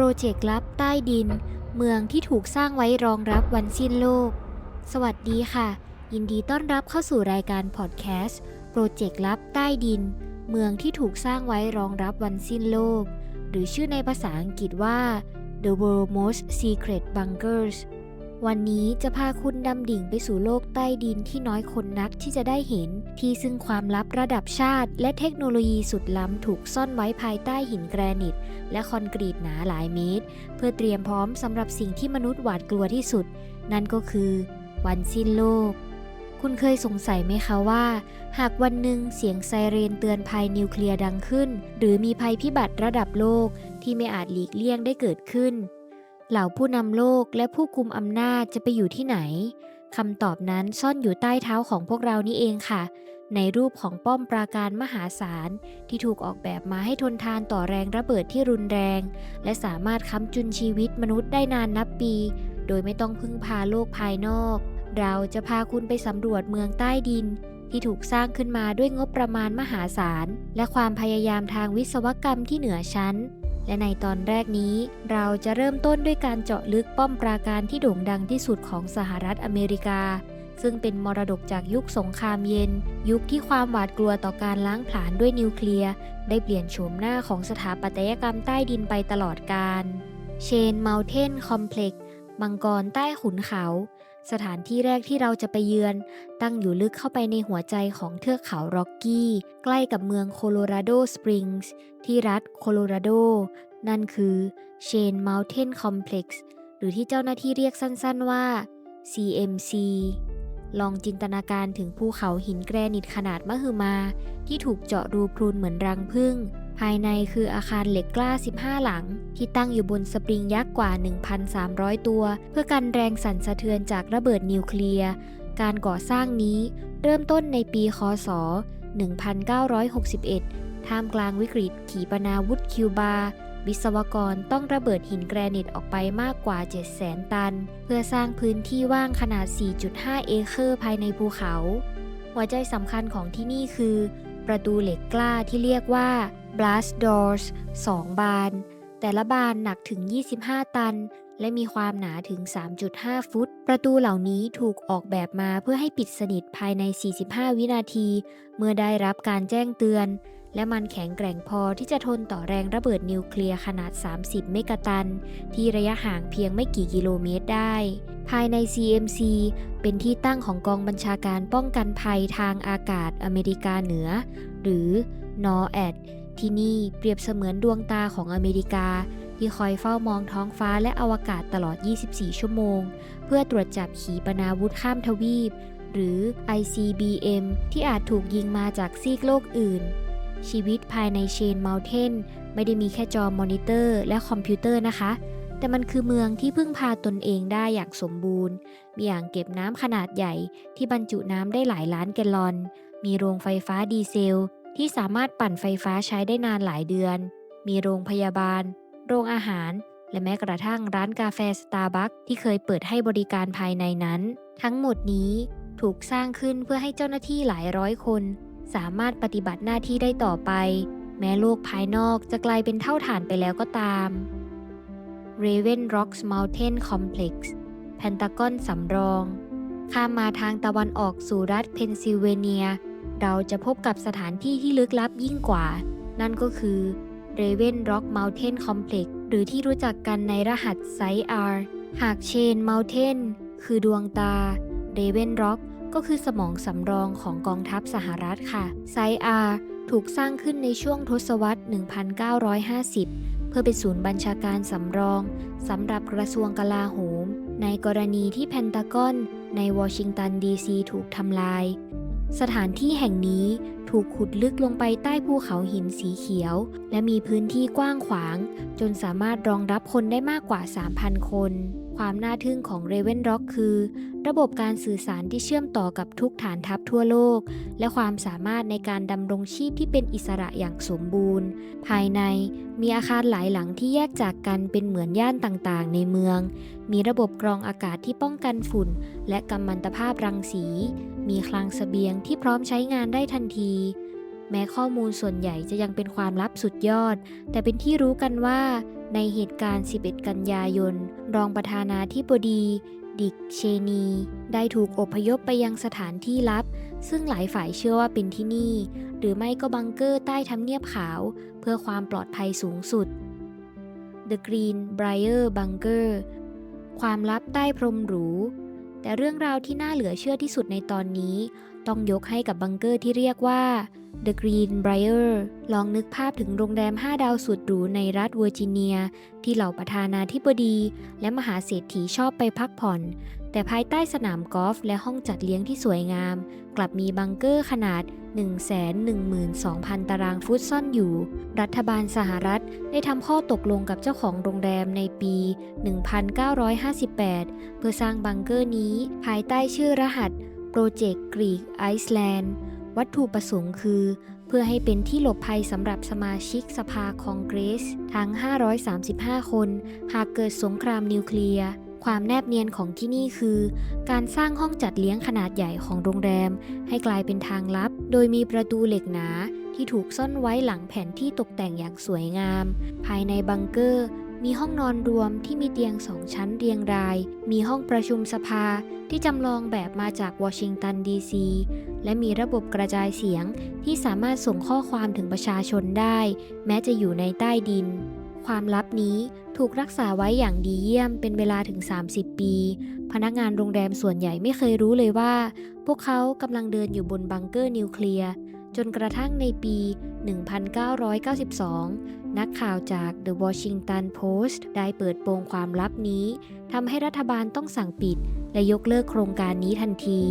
โปรเจกต์ลับใต้ดิน เมืองที่ถูกสร้างไว้รองรับวันสิ้นโลก สวัสดีค่ะ ยินดีต้อนรับเข้าสู่รายการพอดแคสต์โปรเจกต์ลับใต้ดิน เมืองที่ถูกสร้างไว้รองรับวันสิ้นโลก หรือชื่อในภาษาอังกฤษว่า The World Most Secret Bunkers วันนี้จะพาคุณดำดิ่งไปสู่โลกใต้ดินที่น้อยคนนักที่จะได้เห็น ที่ซึ่งความลับระดับชาติ และเทคโนโลยีสุดล้ำถูกซ่อนไว้ภายใต้หินแกรนิต และคอนกรีตหนาหลายเมตร เพื่อเตรียมพร้อมสำหรับสิ่งที่มนุษย์หวาดกลัวที่สุด นั่นก็คือ วันสิ้นโลก คุณเคยสงสัยไหมคะว่า หากวันหนึ่งเสียงไซเรนเตือนภัยนิวเคลียร์ดังขึ้น หรือมีภัยพิบัติระดับโลกที่ไม่อาจหลีกเลี่ยงได้เกิดขึ้น เหล่าผู้นำโลกและผู้กุมอำนาจจะไปอยู่ที่ไหนคำตอบนั้นซ่อนอยู่ใต้เท้าของพวกเรานี่เองค่ะ ในรูปของป้อมปราการมหาศาล ที่ถูกออกแบบมาให้ทนทานต่อแรงระเบิดที่รุนแรง และสามารถค้ำจุนชีวิตมนุษย์ได้นานนับปี โดยไม่ต้องพึ่งพาโลกภายนอก เราจะพาคุณไปสำรวจเมืองใต้ดิน ที่ถูกสร้างขึ้นมาด้วยงบประมาณมหาศาล และความพยายามทางวิศวกรรมที่เหนือชั้น และในตอนแรกนี้ เราจะเริ่มต้นด้วยการเจาะลึกป้อมปราการที่โด่งดังที่สุดของสหรัฐอเมริกา ซึ่งเป็นมรดกจากยุคสงครามเย็น ยุคที่ความหวาดกลัวต่อการล้างผลาญด้วยนิวเคลียร์ได้เปลี่ยนโฉมหน้าของสถาปัตยกรรมใต้ดินไปตลอดกาลเชนเมลเทนคอมเพล็กซ์มังกรใต้ขุนเขา สถานที่แรกที่เราจะไปเยือน ตั้งอยู่ลึกเข้าไปในหัวใจของเทือกเขาร็อกกี้ ใกล้กับเมืองโคโลราโดสปริงส์ที่รัฐโคโลราโด นั่นคือเชนเมลเทนคอมเพล็กซ์หรือที่เจ้าหน้าที่เรียกสั้นๆว่า CMC ลองจินตนาการถึงภูเขาหินแกรนิตขนาดมหึมา ที่ถูกเจาะรูพรุนเหมือนรังผึ้งภายในคืออาคารเหล็กกล้า 15 หลัง ที่ตั้งอยู่บนสปริงยักษ์กว่า 1,300 ตัว เพื่อกันแรงสั่นสะเทือนจากระเบิดนิวเคลียร์ การก่อสร้างนี้เริ่มต้นในปี คศ 1961 ท่ามกลางวิกฤตขีปนาวุธคิวบา วิศวกรต้องระเบิดหินแกรนิตออกไปมากกว่า 700,000 ตัน เพื่อสร้างพื้นที่ว่างขนาด 4.5 เอเคอร์ภายในภูเขา หัวใจสำคัญของที่นี่คือ ประตูเหล็กกล้าที่เรียกว่า blast doors 2 บาน แต่ละบานหนักถึง 25 ตัน และมีความหนาถึง 3.5 ฟุต ประตูเหล่านี้ถูกออกแบบมาเพื่อให้ปิดสนิทภายใน 45 วินาที เมื่อได้รับการแจ้งเตือน และมันแข็งแกร่งพอที่จะทนต่อแรงระเบิดนิวเคลียร์ขนาด 30 เมกะตัน ที่ระยะห่างเพียงไม่กี่กิโลเมตรได้ ภายใน CMC เป็นที่ตั้งของกองบัญชาการป้องกันภัยทางอากาศอเมริกาเหนือ หรือ NORAD ที่นี่เปรียบเสมือนดวงตาของอเมริกา ที่คอยเฝ้ามองท้องฟ้าและอวกาศตลอด 24 ชั่วโมง เพื่อตรวจจับขีปนาวุธข้ามทวีป หรือ ICBM ที่อาจถูกยิงมาจากซีกโลกอื่น ชีวิตภายในเชนเมลเทนไม่ได้มีแค่จอมอนิเตอร์และคอมพิวเตอร์นะคะ แต่มันคือเมืองที่พึ่งพาตนเองได้อย่างสมบูรณ์ มีอ่างเก็บน้ำขนาดใหญ่ที่บรรจุน้ำได้หลายล้านแกลลอน มีโรงไฟฟ้าดีเซล ที่สามารถปั่นไฟฟ้าใช้ได้นานหลายเดือน มีโรงพยาบาล โรงอาหาร และแม้กระทั่งร้านกาแฟสตาร์บัคที่เคยเปิดให้บริการภายในนั้น ทั้งหมดนี้ถูกสร้างขึ้นเพื่อให้เจ้าหน้าที่หลายร้อยคน สามารถปฏิบัติหน้าที่ได้ต่อไป แม้โลกภายนอกจะกลายเป็นเท่าฐานไปแล้วก็ตาม Raven Rocks Mountain Complex แพนตากอนสำรอง ข้ามมาทางตะวันออกสู่รัฐเพนซิลเวเนีย เราจะพบกับสถานที่ที่ลึกลับยิ่งกว่า นั่นก็คือ Raven Rock Mountain Complex หรือที่รู้จักกันในรหัสไซ R หากเชน Mountain คือดวงตา Raven Rock ก็คือสมองสำรองของกองทัพสหรัฐค่ะ ไซ R ถูกสร้างขึ้นในช่วงทศวรรษ 1950 เพื่อเป็นศูนย์บัญชาการสำรองสำหรับกระทรวงกลาโหม ในกรณีที่แพนตากอนในวอชิงตันดีซีถูกทำลาย สถานที่แห่งนี้ถูกขุดลึกลงไปใต้ภูเขาหินสีเขียว และมีพื้นที่กว้างขวาง จนสามารถรองรับคนได้มากกว่า 3,000 คน ความน่าทึ่งของเรเวนร็อกคือ ระบบการสื่อสารที่เชื่อมต่อกับทุกฐานทัพทั่วโลก และความสามารถในการดำรงชีพที่เป็นอิสระอย่างสมบูรณ์ ภายในมีอาคารหลายหลังที่แยกจากกันเป็นเหมือนย่านต่างๆ ในเมือง มีระบบกรองอากาศที่ป้องกันฝุ่น และกัมมันตภาพรังสี มีคลังเสบียงที่พร้อมใช้งานได้ทันทีแม้ข้อมูลส่วนใหญ่จะยังเป็นความลับสุดยอด แต่เป็นที่รู้กันว่า ในเหตุการณ์ 11 กันยายน รองประธานาธิบดี ดิกเชนี ได้ถูกอพยพไปยังสถานที่ลับ ซึ่งหลายฝ่ายเชื่อว่าเป็นที่นี่ หรือไม่ก็บังเกอร์ใต้ทำเนียบขาว เพื่อความปลอดภัยสูงสุด The Green Briar Bunker ความลับใต้พรมหรู แต่เรื่องราวที่น่าเหลือเชื่อที่สุดในตอนนี้ ต้องยกให้กับบังเกอร์ที่เรียกว่า The Green Briar ลองนึกภาพถึงโรงแรม 5 ดาวสุดหรูในรัฐเวอร์จิเนีย ที่เหล่าประธานาธิบดี และมหาเศรษฐีชอบไปพักผ่อน แต่ภายใต้สนามกอล์ฟและห้องจัดเลี้ยงที่สวยงาม กลับมีบังเกอร์ขนาด 112,000 ตารางฟุตซ่อนอยู่ รัฐบาลสหรัฐได้ทำข้อตกลงกับเจ้าของโรงแรมในปี 1958 เพื่อสร้างบังเกอร์นี้ภายใต้ชื่อรหัส รเจกต์กรีกไอซ์แลนด์ วัตถุประสงค์คือ เพื่อให้เป็นที่หลบภัยสำหรับสมาชิกสภาคองเกรส ทั้ง 535 คน หากเกิดสงครามนิวเคลียร์ความแนบเนียนของที่นี่คือ การสร้างห้องจัดเลี้ยงขนาดใหญ่ของโรงแรม ให้กลายเป็นทางลับ โดยมีประตูเหล็กหนาที่ถูกซ่อนไว้หลังแผนที่ตกแต่งอย่างสวยงาม ภายในบังเกอร์ มีห้องนอนรวมที่มีเตียงสองชั้นเรียงราย มีห้องประชุมสภาที่จำลองแบบมาจากวอชิงตันดีซี และมีระบบกระจายเสียงที่สามารถส่งข้อความถึงประชาชนได้ แม้จะอยู่ในใต้ดิน ความลับนี้ถูกรักษาไว้อย่างดีเยี่ยมเป็นเวลาถึง 30 ปี พนักงานโรงแรมส่วนใหญ่ไม่เคยรู้เลยว่า พวกเขากำลังเดินอยู่บนบังเกอร์นิวเคลียร์ จนกระทั่งในปี 1992 นักข่าวจาก The Washington Post ได้เปิดโปงความลับนี้ทำให้รัฐบาลต้องสั่งปิด และยกเลิกโครงการนี้ทันที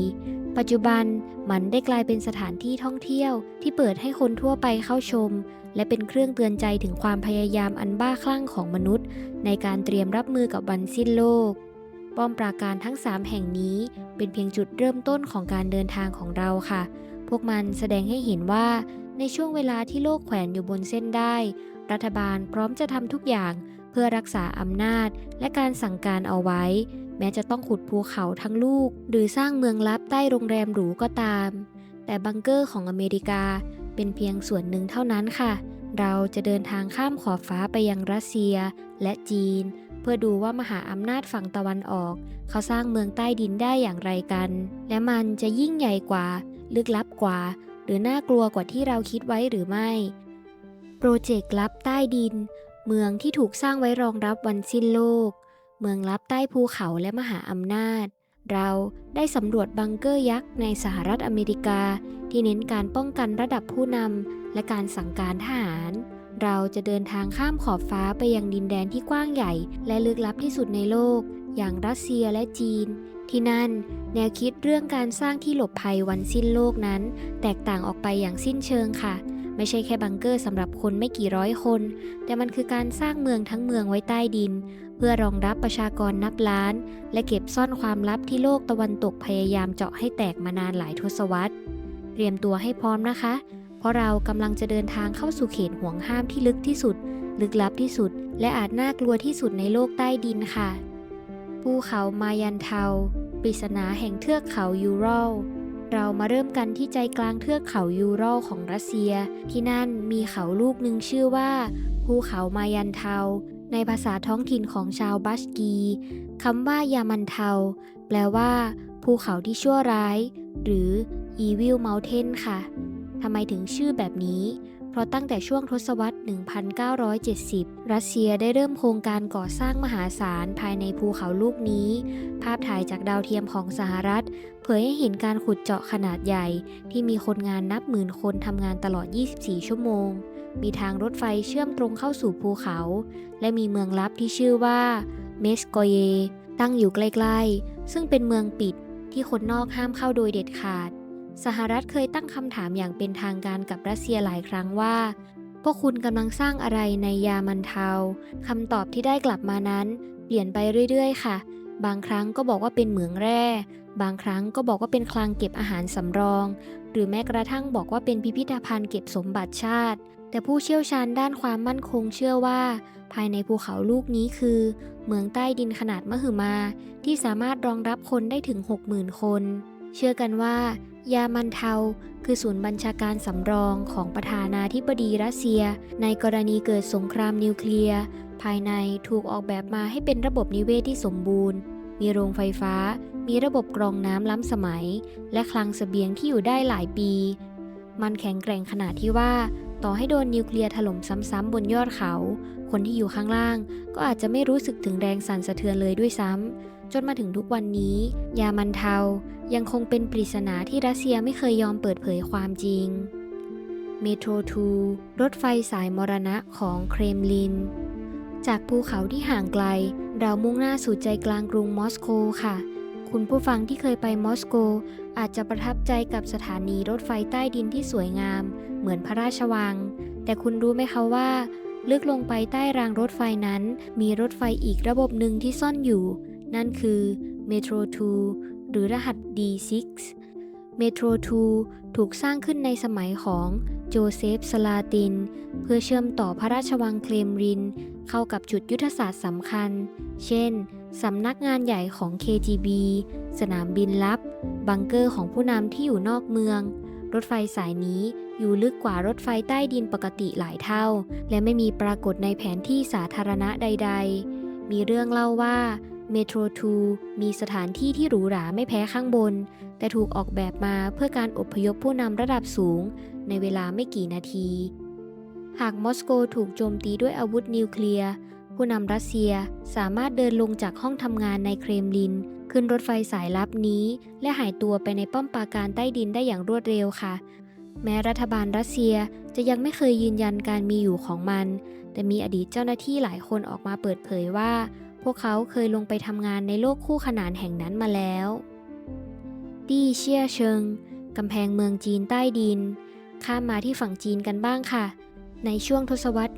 ปัจจุบันมันได้กลายเป็นสถานที่ท่องเที่ยว ที่เปิดให้คนทั่วไปเข้าชม และเป็นเครื่องเตือนใจถึงความพยายามอันบ้าคลั่งของมนุษย์ ในการเตรียมรับมือกับวันสิ้นโลกป้อมปราการทั้ง 3 แห่งนี้เป็นเพียงจุดเริ่มต้นของการเดินทางของเราค่ะ พวกมันแสดงให้เห็นว่าในช่วงเวลาที่โลกแขวนอยู่บนเส้นได้ รัฐบาลพร้อมจะทำทุกอย่างเพื่อรักษาอำนาจและการสั่งการเอาไว้ แม้จะต้องขุดภูเขาทั้งลูก หรือสร้างเมืองลับใต้โรงแรมหรูก็ตาม แต่บังเกอร์ของอเมริกาเป็นเพียงส่วนหนึ่งเท่านั้นค่ะ เราจะเดินทางข้ามขอบฟ้าไปยังรัสเซียและจีน เพื่อดูว่ามหาอำนาจฝั่งตะวันออก เขาสร้างเมืองใต้ดินได้อย่างไรกัน และมันจะยิ่งใหญ่กว่า ลึกลับกว่า หรือน่ากลัวกว่าที่เราคิดไว้หรือไม่ โปรเจกต์ลับใต้ดิน เมืองที่ถูกสร้างไว้รองรับวันสิ้นโลก เมืองลับใต้ภูเขาและมหาอำนาจ เราได้สำรวจบังเกอร์ยักษ์ในสหรัฐอเมริกา ที่เน้นการป้องกันระดับผู้นำและการสั่งการทหารเราจะเดินทางข้ามขอบฟ้าไปยังดินแดนที่กว้างใหญ่ และลึกลับที่สุดในโลก อย่างรัสเซียและจีน ที่นั่น แนวคิดเรื่องการสร้างที่หลบภัยวันสิ้นโลกนั้น แตกต่างออกไปอย่างสิ้นเชิงค่ะ ไม่ใช่แค่บังเกอร์สำหรับคนไม่กี่ร้อยคน แต่มันคือการสร้างเมืองทั้งเมืองไว้ใต้ดิน เพื่อรองรับประชากรนับล้าน และเก็บซ่อนความลับที่โลกตะวันตกพยายามเจาะให้แตกมานานหลายทศวรรษ เตรียมตัวให้พร้อมนะคะ เพราะเรากำลังจะเดินทางเข้าสู่เขตห่วงห้ามที่ลึกที่สุด ลึกลับที่สุด และอาจน่ากลัวที่สุดในโลกใต้ดินค่ะภูเขามายันเทา ปริศนาแห่งเทือกเขายูโรลเรามาเริ่มกันที่ใจกลางเทือกเขายูโรลของรัสเซีย ที่นั่นมีเขาลูกหนึ่งชื่อว่าภูเขามายันเทา ในภาษาท้องถิ่นของชาวบัชกีคำว่ายามันเทา แปลว่า ภูเขาที่ชั่วร้าย หรือ Evil Mountain ค่ะทำไมถึงชื่อแบบนี้เราะตั้งแต่ช่วงทศวรรษ 1970 รัสเซียได้เริ่มโครงการก่อสร้างมหาศาลภายในภูเขาลูกนี้ ภาพถ่ายจากดาวเทียมของสหรัฐ เผยให้เห็นการขุดเจาะขนาดใหญ่ ที่มีคนงานนับหมื่นคนทำงานตลอด 24 ชั่วโมง มีทางรถไฟเชื่อมตรงเข้าสู่ภูเขา และมีเมืองลับที่ชื่อว่าเมสโกเยตั้งอยู่ใกล้ๆ ซึ่งเป็นเมืองปิดที่คนนอกห้ามเข้าโดยเด็ดขาด สหรัฐเคยตั้งคำถามอย่างเป็นทางการกับรัสเซียหลายครั้งว่า พวกคุณกำลังสร้างอะไรในยามันเทาคำตอบที่ได้กลับมานั้น เปลี่ยนไปเรื่อยๆ ค่ะ บางครั้งก็บอกว่าเป็นเหมืองแร่ บางครั้งก็บอกว่าเป็นคลังเก็บอาหารสำรอง หรือแม้กระทั่งบอกว่าเป็นพิพิธภัณฑ์เก็บสมบัติชาติ แต่ผู้เชี่ยวชาญด้านความมั่นคงเชื่อว่า ภายในภูเขาลูกนี้คือ เมืองใต้ดินขนาดมหึมา ที่สามารถรองรับคนได้ถึง 60,000 คน เชื่อกันว่า ยามันเทาคือศูนย์บัญชาการสำรองของประธานาธิบดีรัสเซีย ในกรณีเกิดสงครามนิวเคลียร์ ภายในถูกออกแบบมาให้เป็นระบบนิเวศที่สมบูรณ์ มีโรงไฟฟ้า มีระบบกรองน้ำล้ำสมัย และคลังเสบียงที่อยู่ได้หลายปี มันแข็งแกร่งขนาดที่ว่า ต่อให้โดนนิวเคลียร์ถล่มซ้ำๆบนยอดเขา คนที่อยู่ข้างล่าง ก็อาจจะไม่รู้สึกถึงแรงสั่นสะเทือนเลยด้วยซ้ำ จนมาถึงทุกวันนี้ ยามันเทายังคงเป็นปริศนาที่รัสเซียไม่เคยยอมเปิดเผยความจริง เมโทร2รถไฟสายมรณะของเครมลิน จากภูเขาที่ห่างไกล เรามุ่งหน้าสู่ใจกลางกรุงมอสโกค่ะ คุณผู้ฟังที่เคยไปมอสโก อาจจะประทับใจกับสถานีรถไฟใต้ดินที่สวยงาม เหมือนพระราชวัง แต่คุณรู้ไหมคะว่าลึกลงไปใต้รางรถไฟนั้น มีรถไฟอีกระบบหนึ่งที่ซ่อนอยู่ นั่นคือเมโทร2หรือรหัส D6 เมโทร2ถูกสร้างขึ้นในสมัยของโจเซฟสลาติน เพื่อเชื่อมต่อพระราชวังเคลมริน เข้ากับจุดยุทธศาสตร์สำคัญ เช่น สำนักงานใหญ่ของ KGB สนามบินลับ บังเกอร์ของผู้นำที่อยู่นอกเมือง รถไฟสายนี้อยู่ลึกกว่ารถไฟใต้ดินปกติหลายเท่า และไม่มีปรากฏในแผนที่สาธารณะใด ๆ มีเรื่องเล่าว่า เมโทร2มีสถานที่ที่หรูหราไม่แพ้ข้างบน แต่ถูกออกแบบมาเพื่อการอพยพผู้นำระดับสูง ในเวลาไม่กี่นาที หากมอสโกถูกโจมตีด้วยอาวุธนิวเคลียร์ ผู้นำรัสเซียสามารถเดินลงจากห้องทำงานในเครมลิน ขึ้นรถไฟสายลับนี้ และหายตัวไปในป้อมปราการใต้ดินได้อย่างรวดเร็วค่ะ แม้รัฐบาลรัสเซียจะยังไม่เคยยืนยันการมีอยู่ของมัน แต่มีอดีตเจ้าหน้าที่หลายคนออกมาเปิดเผยว่า พวกเขาเคยลงไปทำงานในโลกคู่ขนานแห่งนั้นมาแล้ว ตี้เชี่ยเชิงกำแพงเมืองจีนใต้ดิน ข้ามมาที่ฝั่งจีนกันบ้างค่ะ ในช่วงทศวรรษ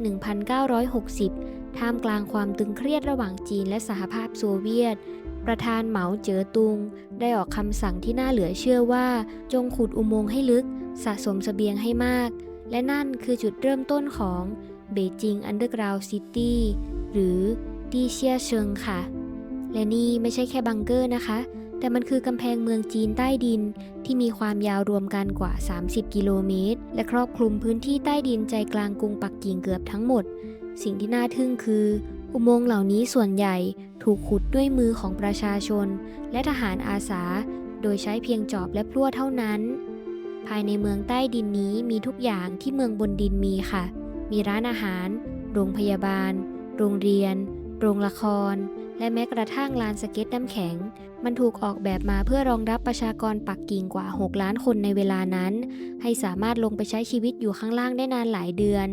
1960 ท่ามกลางความตึงเครียดระหว่างจีนและสหภาพโซเวียต ประธานเหมาเจ๋อตุง ได้ออกคำสั่งที่น่าเหลือเชื่อว่า จงขุดอุโมงค์ให้ลึก สะสมเสบียงให้มาก และนั่นคือจุดเริ่มต้นของเบจิงอันเดอร์กราวด์ซิตี้หรือ ดีเชียเชิงค่ะ และนี่ไม่ใช่แค่บังเกอร์นะคะ แต่มันคือกำแพงเมืองจีนใต้ดิน ที่มีความยาวรวมกันกว่า 30 กิโลเมตร และครอบคลุมพื้นที่ใต้ดินใจกลางกรุงปักกิ่งเกือบทั้งหมด สิ่งที่น่าทึ่งคือ อุโมงค์เหล่านี้ส่วนใหญ่ถูกขุดด้วยมือของประชาชน และทหารอาสา โดยใช้เพียงจอบและพลั่วเท่านั้น ภายในเมืองใต้ดินนี้มีทุกอย่างที่เมืองบนดินมีค่ะ มีร้านอาหาร โรงพยาบาล โรงเรียน โรงละคร และแม้กระทั่งลานสเก็ตน้ำแข็ง มันถูกออกแบบมาเพื่อรองรับประชากรปักกิ่งกว่า 6 ล้านคนในเวลานั้น ให้สามารถลงไปใช้ชีวิตอยู่ข้างล่างได้นานหลายเดือน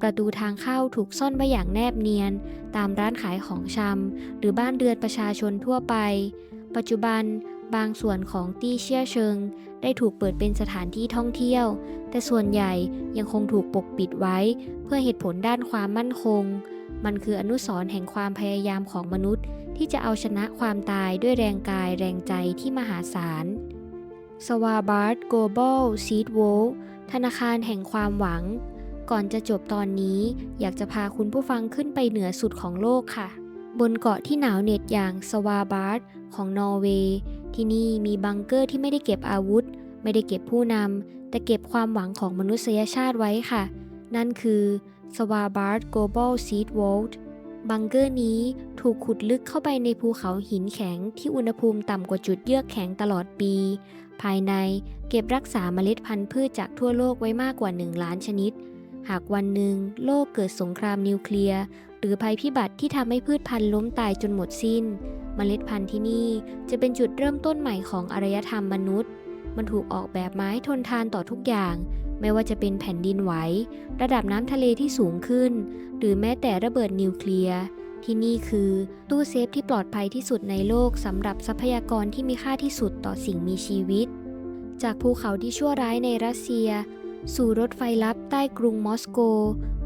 ประตูทางเข้าถูกซ่อนไว้อย่างแนบเนียน ตามร้านขายของชำหรือบ้านเรือนประชาชนทั่วไป ปัจจุบันบางส่วนของตี้เชี่ยเชิง ได้ถูกเปิดเป็นสถานที่ท่องเที่ยว แต่ส่วนใหญ่ยังคงถูกปกปิดไว้ เพื่อเหตุผลด้านความมั่นคง มันคืออนุสรณ์แห่งความพยายามของมนุษย์ ที่จะเอาชนะความตายด้วยแรงกายแรงใจที่มหาศาลสวาบาร์ดโกลบอลซีดโวธนาคารแห่งความหวัง ก่อนจะจบตอนนี้ อยากจะพาคุณผู้ฟังขึ้นไปเหนือสุดของโลกค่ะ บนเกาะที่หนาวเหน็ดอย่างสวาบาร์ดของนอร์เวย์ที่นี่มีบังเกอร์ที่ไม่ได้เก็บอาวุธ ไม่ได้เก็บผู้นำแต่เก็บความหวังของมนุษยชาติไว้ค่ะ นั่นคือ สวาบาร์ดโกลบอลซีดโวลต์บังเกอร์นี้ถูกขุดลึกเข้าไปในภูเขาหินแข็งที่อุณหภูมิต่ำกว่าจุดเยือกแข็งตลอดปี ภายในเก็บรักษาเมล็ดพันธุ์พืชจากทั่วโลกไว้มากกว่า 1 ล้านชนิด หากวันหนึ่งโลกเกิดสงครามนิวเคลียร์ หรือภัยพิบัติที่ทำให้พืชพันธุ์ล้มตายจนหมดสิ้น เมล็ดพันธุ์ที่นี่จะเป็นจุดเริ่มต้นใหม่ของอารยธรรมมนุษย์ มันถูกออกแบบมาให้ทนทานต่อทุกอย่าง ไม่ว่าจะเป็นแผ่นดินไหว ระดับน้ำทะเลที่สูงขึ้น หรือแม้แต่ระเบิดนิวเคลียร์ ที่นี่คือตู้เซฟที่ปลอดภัยที่สุดในโลกสำหรับทรัพยากรที่มีค่าที่สุดต่อสิ่งมีชีวิต จากภูเขาที่ชั่วร้ายในรัสเซีย สู่รถไฟลับใต้กรุงมอสโก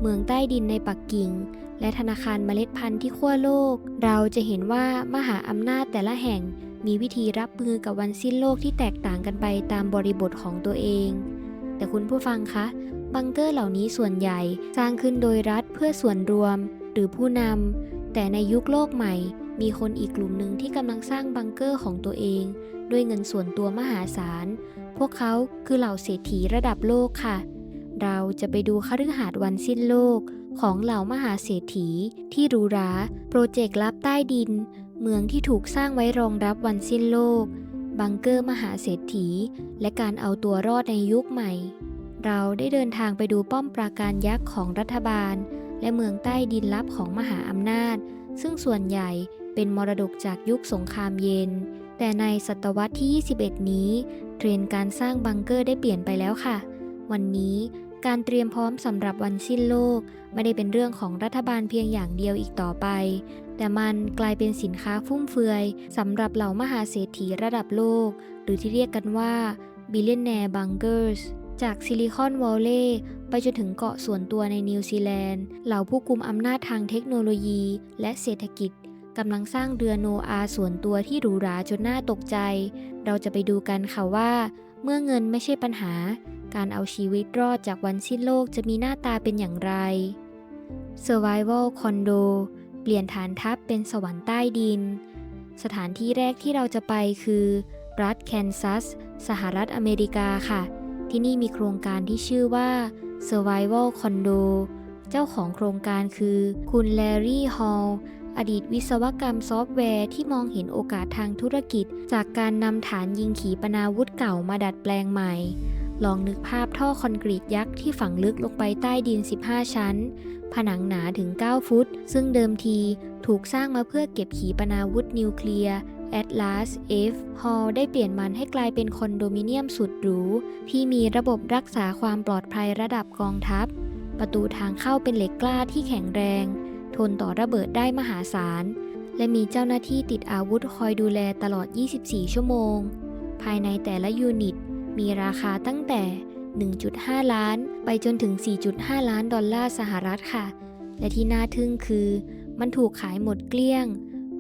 เมืองใต้ดินในปักกิ่ง และธนาคารเมล็ดพันธุ์ที่ขั้วโลก เราจะเห็นว่ามหาอำนาจแต่ละแห่งมีวิธีรับมือกับวันสิ้นโลกที่แตกต่างกันไปตามบริบทของตัวเอง แต่คุณผู้ฟังคะบังเกอร์เหล่านี้ส่วนใหญ่สร้างขึ้นโดยรัฐเพื่อส่วนรวมหรือผู้นำแต่ในยุคโลกใหม่ มีคนอีกกลุ่มหนึ่งที่กำลังสร้างบังเกอร์ของตัวเอง ด้วยเงินส่วนตัวมหาศาล พวกเขาคือเหล่าเศรษฐีระดับโลกค่ะ เราจะไปดูคฤหาสน์วันสิ้นโลกของเหล่ามหาเศรษฐี ที่หรูหรา โปรเจกต์ลับใต้ดิน เมืองที่ถูกสร้างไว้รองรับวันสิ้นโลก บังเกอร์มหาเศรษฐี และการเอาตัวรอดในยุคใหม่ เราได้เดินทางไปดูป้อมปราการยักษ์ของรัฐบาล และเมืองใต้ดินลับของมหาอำนาจ ซึ่งส่วนใหญ่เป็นมรดกจากยุคสงครามเย็น แต่ในศตวรรษที่ 21 นี้ เทรนด์การสร้างบังเกอร์ได้เปลี่ยนไปแล้วค่ะ วันนี้การเตรียมพร้อมสำหรับวันสิ้นโลก ไม่ได้เป็นเรื่องของรัฐบาลเพียงอย่างเดียวอีกต่อไป แต่มันกลายเป็นสินค้าฟุ่มเฟือยสำหรับเหล่ามหาเศรษฐีระดับโลก หรือที่เรียกกันว่า billionaire bunkers จากซิลิคอนวัลเลย์ไปจนถึงเกาะส่วนตัวในนิวซีแลนด์ เหล่าผู้กุมอำนาจทางเทคโนโลยีและเศรษฐกิจกำลังสร้างเรือโนอาส่วนตัวที่หรูหราจนน่าตกใจ เราจะไปดูกันค่ะว่า เมื่อเงินไม่ใช่ปัญหา การเอาชีวิตรอดจากวันสิ้นโลกจะมีหน้าตาเป็นอย่างไร Survival Condo ปลี่ยนฐานทัพเป็นสวรรค์ใต้ดิน สถานที่แรกที่เราจะไปคือ รัฐแคนซัส สหรัฐอเมริกาค่ะ ที่นี่มีโครงการที่ชื่อว่า Survival Condo เจ้าของโครงการคือคุณแลรี่ฮอลอดีตวิศวกรรมซอฟต์แวร์ที่มองเห็นโอกาสทางธุรกิจ จากการนำฐานยิงขีปนาวุธเก่ามาดัดแปลงใหม่ ลองนึกภาพท่อคอนกรีตยักษ์ที่ฝังลึกลงไปใต้ดิน 15 ชั้น ผนังหนาถึง 9 ฟุต ซึ่งเดิมทีถูกสร้างมาเพื่อเก็บขีปนาวุธนิวเคลียร์ Atlas F Hall ได้เปลี่ยนมันให้กลายเป็นคอนโดมิเนียมสุดหรู ที่มีระบบรักษาความปลอดภัยระดับกองทัพ ประตูทางเข้าเป็นเหล็กกล้าที่แข็งแรง ทนต่อระเบิดได้มหาศาล และมีเจ้าหน้าที่ติดอาวุธคอยดูแลตลอด 24 ชั่วโมง ภายในแต่ละยูนิต มีราคาตั้งแต่ 1.5 ล้าน ไปจนถึง 4.5 ล้านดอลลาร์สหรัฐค่ะ และที่น่าทึ่งคือ มันถูกขายหมดเกลี้ยง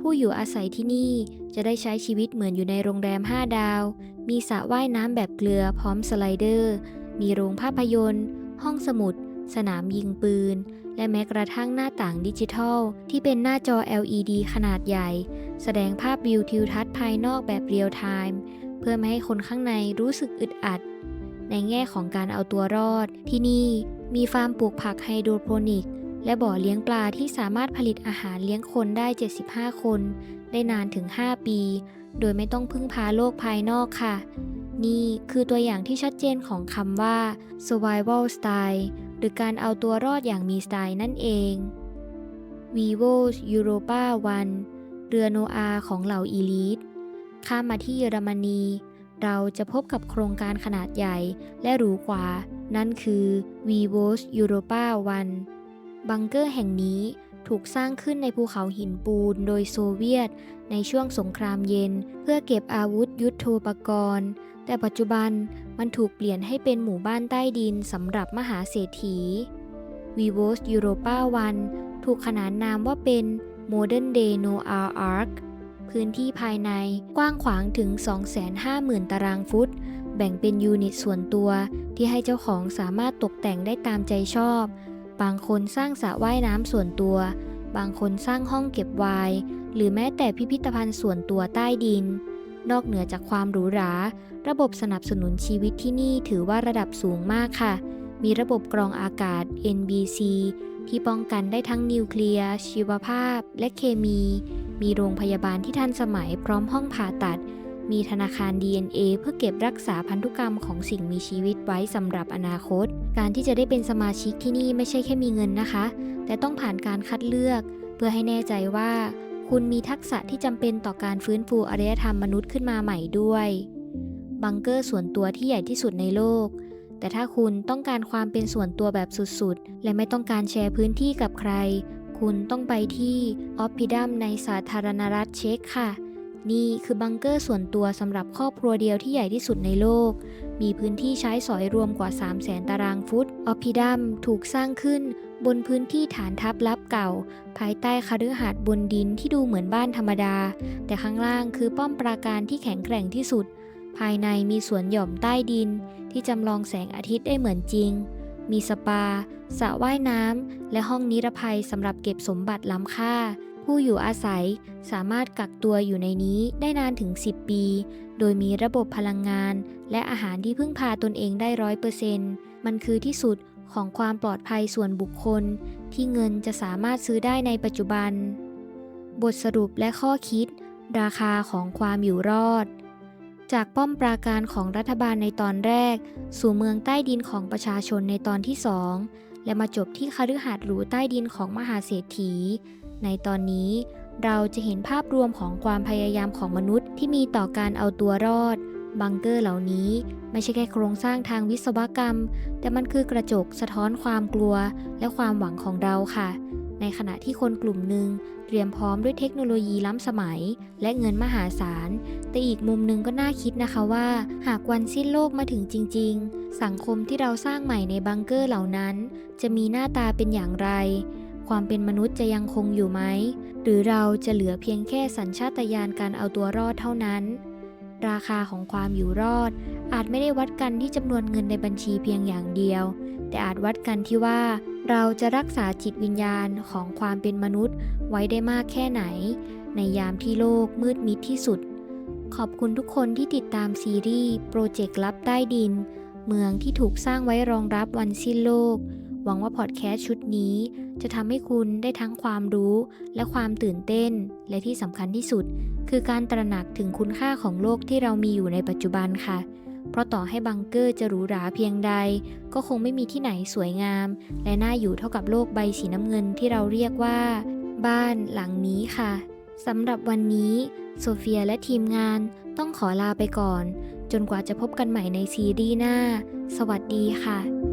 ผู้อยู่อาศัยที่นี่จะได้ใช้ชีวิตเหมือนอยู่ในโรงแรม 5 ดาว มีสระว่ายน้ำแบบเกลือพร้อมสไลเดอร์ มีโรงภาพยนตร์ ห้องสมุด สนามยิงปืน และแม้กระทั่งหน้าต่างดิจิทัล ที่เป็นหน้าจอ LED ขนาดใหญ่ แสดงภาพวิวทิวทัศน์ภายนอกแบบเรียลไทม์ พื่อไม่ให้คนข้างในรู้สึกอึดอัด ในแง่ของการเอาตัวรอด ที่นี่มีฟาร์มปลูกผักไฮโดรโปนิก และบ่อเลี้ยงปลาที่สามารถผลิตอาหารเลี้ยงคนได้ 75 คน ได้นานถึง 5 ปี โดยไม่ต้องพึ่งพาโลกภายนอกค่ะ นี่คือตัวอย่างที่ชัดเจนของคำว่า survival style หรือการเอาตัวรอดอย่างมีสไตล์นั่นเอง vivo europa one เรือโนอาของเหล่าอีลิท ข้ามมาที่เยอรมนี เราจะพบกับโครงการขนาดใหญ่และหรูกว่า นั่นคือ vivo europa one บังเกอร์แห่งนี้ถูกสร้างขึ้นในภูเขาหินปูนโดยโซเวียต ในช่วงสงครามเย็น เพื่อเก็บอาวุธยุโทโธปกรณ์ แต่ปัจจุบันมันถูกเปลี่ยนให้เป็นหมู่บ้านใต้ดินสำหรับมหาเศรษฐี Vivos Europa One ถูกขนานนามว่าเป็น Modern Day Noir Ark พื้นที่ภายในกว้างขวางถึง 250,000 ตารางฟุต แบ่งเป็นยูนิตส่วนตัวที่ให้เจ้าของสามารถตกแต่งได้ตามใจชอบ บางคนสร้างสระว่ายน้ำส่วนตัว บางคนสร้างห้องเก็บไวน์หรือแม้แต่พิพิธภัณฑ์ส่วนตัวใต้ดิน นอกเหนือจากความหรูหรา ระบบสนับสนุนชีวิตที่นี่ถือว่าระดับสูงมากค่ะ มีระบบกรองอากาศ NBC ที่ป้องกันได้ทั้งนิวเคลียร์ชีวภาพ และเคมี มีโรงพยาบาลที่ทันสมัยพร้อมห้องผ่าตัด มีธนาคาร DNA เพื่อเก็บรักษาพันธุกรรมของสิ่งมีชีวิตไว้สำหรับอนาคต การที่จะได้เป็นสมาชิกที่นี่ไม่ใช่แค่มีเงินนะคะ แต่ต้องผ่านการคัดเลือก เพื่อให้แน่ใจว่า คุณมีทักษะที่จำเป็นต่อการฟื้นฟูอารยธรรมมนุษย์ขึ้นมาใหม่ด้วย บังเกอร์ส่วนตัวที่ใหญ่ที่สุดในโลก แต่ถ้าคุณต้องการความเป็นส่วนตัวแบบสุดๆ และไม่ต้องการแชร์พื้นที่กับใคร คุณต้องไปที่ออฟพิดัมในสาธารณรัฐเช็กค่ะ นี่คือบังเกอร์ส่วนตัวสำหรับครอบครัวเดียวที่ใหญ่ที่สุดในโลก มีพื้นที่ใช้สอยรวมกว่า 3 0 0แสนตารางฟุต ออฟพิดัมถูกสร้างขึ้นบนพื้นที่ฐานทัพลับเก่า ภายใต้คฤหาสน์บนดินที่ดูเหมือนบ้านธรรมดา แต่ข้างล่างคือป้อมปราการที่แข็งแกร่งที่สุด ภายในมีสวนหย่อมใต้ดิน ที่จำลองแสงอาทิตย์ได้เหมือนจริง มีสปาสระว่ายน้ำ และห้องนิรภัยสำหรับเก็บสมบัติล้ำค่า ผู้อยู่อาศัยสามารถกักตัวอยู่ในนี้ได้นานถึง 10 ปี โดยมีระบบพลังงาน และอาหารที่พึ่งพาตนเองได้ร้อยเปอร์เซ็นต์มันคือที่สุดของความปลอดภัยส่วนบุคคล ที่เงินจะสามารถซื้อได้ในปัจจุบัน บทสรุปและข้อคิด ราคาของความอยู่รอด จากป้อมปราการของรัฐบาลในตอนแรก สู่เมืองใต้ดินของประชาชนในตอนที่สองและมาจบที่คฤหาสน์หรูใต้ดินของมหาเศรษฐี ในตอนนี้เราจะเห็นภาพรวมของความพยายามของมนุษย์ที่มีต่อการเอาตัวรอด บังเกอร์เหล่านี้ไม่ใช่แค่โครงสร้างทางวิศวกรรม แต่มันคือกระจกสะท้อนความกลัวและความหวังของเราค่ะ ในขณะที่คนกลุ่มหนึ่งเตรียมพร้อมด้วยเทคโนโลยีล้ำสมัย และเงินมหาศาล แต่อีกมุมหนึ่งก็น่าคิดนะคะว่า หากวันสิ้นโลกมาถึงจริง ๆ สังคมที่เราสร้างใหม่ในบังเกอร์เหล่านั้น จะมีหน้าตาเป็นอย่างไร ความเป็นมนุษย์จะยังคงอยู่ไหม หรือเราจะเหลือเพียงแค่สัญชาตญาณการเอาตัวรอดเท่านั้น ราคาของความอยู่รอด อาจไม่ได้วัดกันที่จำนวนเงินในบัญชีเพียงอย่างเดียว แต่อาจวัดกันที่ว่า เราจะรักษาจิตวิญญาณของความเป็นมนุษย์ไว้ได้มากแค่ไหน ในยามที่โลกมืดมิดที่สุด ขอบคุณทุกคนที่ติดตามซีรีส์โปรเจกต์ลับใต้ดิน เมืองที่ถูกสร้างไว้รองรับวันสิ้นโลก หวังว่าพอดแคสต์ชุดนี้ จะทำให้คุณได้ทั้งความรู้และความตื่นเต้น และที่สำคัญที่สุด คือการตระหนักถึงคุณค่าของโลกที่เรามีอยู่ในปัจจุบันค่ะ เพราะต่อให้บังเกอร์จะหรูหราเพียงใด ก็คงไม่มีที่ไหนสวยงาม และน่าอยู่เท่ากับโลกใบสีน้ำเงินที่เราเรียกว่า บ้านหลังนี้ค่ะสำหรับวันนี้ โซเฟียและทีมงานต้องขอลาไปก่อน จนกว่าจะพบกันใหม่ในซีรีส์หน้า สวัสดีค่ะ